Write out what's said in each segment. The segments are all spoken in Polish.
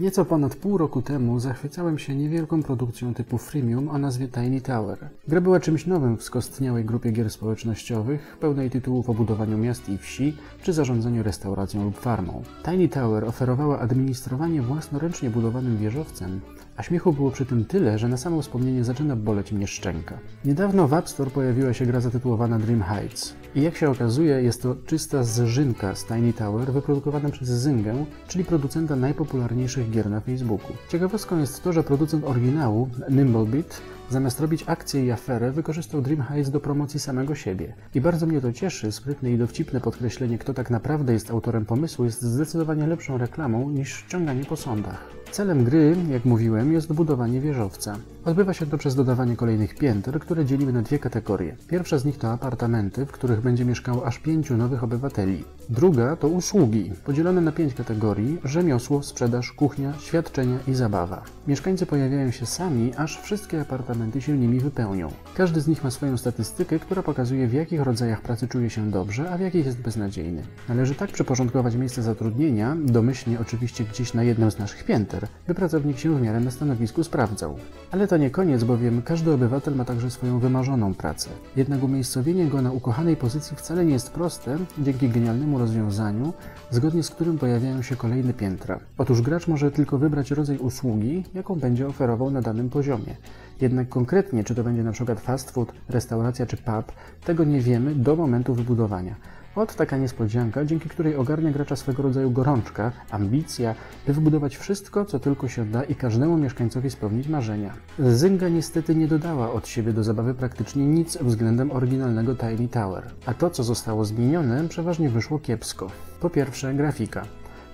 Nieco ponad pół roku temu zachwycałem się niewielką produkcją typu freemium o nazwie Tiny Tower. Gra była czymś nowym w skostniałej grupie gier społecznościowych, pełnej tytułów o budowaniu miast i wsi, czy zarządzaniu restauracją lub farmą. Tiny Tower oferowała administrowanie własnoręcznie budowanym wieżowcem, a śmiechu było przy tym tyle, że na samo wspomnienie zaczyna boleć mnie szczęka. Niedawno w App Store pojawiła się gra zatytułowana Dream Heights. I jak się okazuje, jest to czysta zżynka z Tiny Tower wyprodukowana przez Zyngę, czyli producenta najpopularniejszych gier na Facebooku. Ciekawostką jest to, że producent oryginału, Nimblebit, Zamiast robić akcję i aferę, wykorzystał Dream Heights do promocji samego siebie. I bardzo mnie to cieszy, sprytne i dowcipne podkreślenie, kto tak naprawdę jest autorem pomysłu, jest zdecydowanie lepszą reklamą niż ściąganie po sądach. Celem gry, jak mówiłem, jest budowanie wieżowca. Odbywa się to przez dodawanie kolejnych pięter, które dzielimy na dwie kategorie. Pierwsza z nich to apartamenty, w których będzie mieszkało aż pięciu nowych obywateli. Druga to usługi, podzielone na pięć kategorii: rzemiosło, sprzedaż, kuchnia, świadczenia i zabawa. Mieszkańcy pojawiają się sami, aż wszystkie apartamenty się nimi wypełnią. Każdy z nich ma swoją statystykę, która pokazuje w jakich rodzajach pracy czuje się dobrze, a w jakich jest beznadziejny. Należy tak przyporządkować miejsce zatrudnienia, domyślnie oczywiście gdzieś na jednym z naszych pięter, by pracownik się w miarę na stanowisku sprawdzał. Ale to nie koniec, bowiem każdy obywatel ma także swoją wymarzoną pracę. Jednak umiejscowienie go na ukochanej pozycji wcale nie jest proste, dzięki genialnemu rozwiązaniu, zgodnie z którym pojawiają się kolejne piętra. Otóż gracz może tylko wybrać rodzaj usługi, jaką będzie oferował na danym poziomie. Jednak konkretnie, czy to będzie przykład fast food, restauracja czy pub, tego nie wiemy do momentu wybudowania. Ot taka niespodzianka, dzięki której ogarnia gracza swego rodzaju gorączka, ambicja, by wybudować wszystko, co tylko się da i każdemu mieszkańcowi spełnić marzenia. Zynga niestety nie dodała od siebie do zabawy praktycznie nic względem oryginalnego Tiny Tower. A to, co zostało zmienione, przeważnie wyszło kiepsko. Po pierwsze, grafika.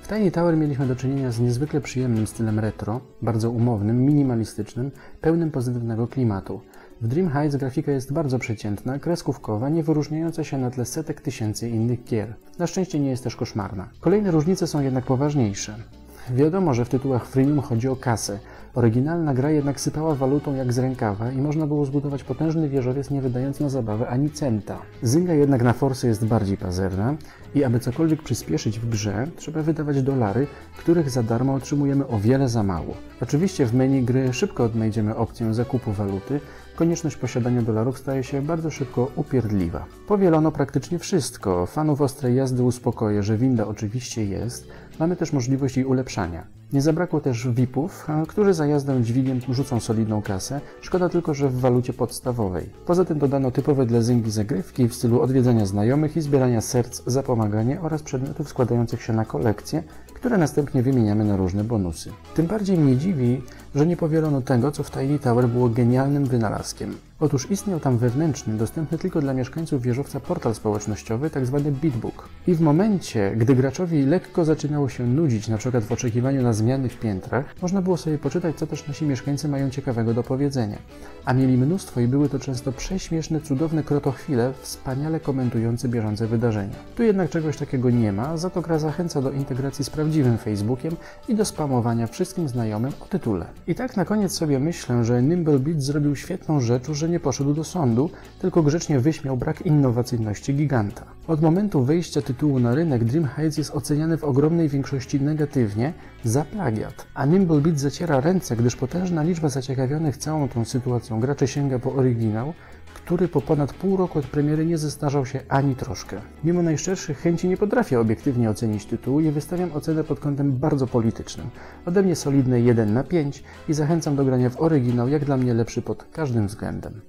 W Tiny Tower mieliśmy do czynienia z niezwykle przyjemnym stylem retro, bardzo umownym, minimalistycznym, pełnym pozytywnego klimatu. W Dream Heights grafika jest bardzo przeciętna, kreskówkowa, nie wyróżniająca się na tle setek tysięcy innych gier. Na szczęście nie jest też koszmarna. Kolejne różnice są jednak poważniejsze. Wiadomo, że w tytułach freemium chodzi o kasę. Oryginalna gra jednak sypała walutą jak z rękawa i można było zbudować potężny wieżowiec nie wydając na zabawę ani centa. Zynga jednak na forsy jest bardziej pazerna i aby cokolwiek przyspieszyć w grze, trzeba wydawać dolary, których za darmo otrzymujemy o wiele za mało. Oczywiście w menu gry szybko odnajdziemy opcję zakupu waluty, konieczność posiadania dolarów staje się bardzo szybko upierdliwa. Powielono praktycznie wszystko. Fanów ostrej jazdy uspokoję, że winda oczywiście jest, mamy też możliwość jej ulepszania. Nie zabrakło też VIP-ów, którzy za jazdę dźwigiem rzucą solidną kasę, szkoda tylko, że w walucie podstawowej. Poza tym dodano typowe dla Zyngi zagrywki w stylu odwiedzania znajomych i zbierania serc za pomaganie oraz przedmiotów składających się na kolekcję, które następnie wymieniamy na różne bonusy. Tym bardziej mnie dziwi, że nie powielono tego, co w Tiny Tower było genialnym wynalazkiem. Otóż istniał tam wewnętrzny, dostępny tylko dla mieszkańców wieżowca portal społecznościowy, tzw. Tak Bitbook. I w momencie, gdy graczowi lekko zaczynało się nudzić, przykład w oczekiwaniu na zmiany w piętrach, można było sobie poczytać, co też nasi mieszkańcy mają ciekawego do powiedzenia. A mieli mnóstwo i były to często prześmieszne, cudowne krotochwile, wspaniale komentujące bieżące wydarzenia. Tu jednak czegoś takiego nie ma, za to gra zachęca do integracji z prawdziwym Facebookiem i do spamowania wszystkim znajomym o tytule. I tak na koniec sobie myślę, że Nimblebit zrobił świetną rzecz, że nie poszedł do sądu, tylko grzecznie wyśmiał brak innowacyjności giganta. Od momentu wejścia tytułu na rynek Dream Heights jest oceniany w ogromnej większości negatywnie za plagiat, a Nimblebit zaciera ręce, gdyż potężna liczba zaciekawionych całą tą sytuacją graczy sięga po oryginał, który po ponad pół roku od premiery nie zestarzał się ani troszkę. Mimo najszczerszych chęci nie potrafię obiektywnie ocenić tytułu i wystawiam ocenę pod kątem bardzo politycznym. Ode mnie solidne 1 na 5 i zachęcam do grania w oryginał, jak dla mnie lepszy pod każdym względem.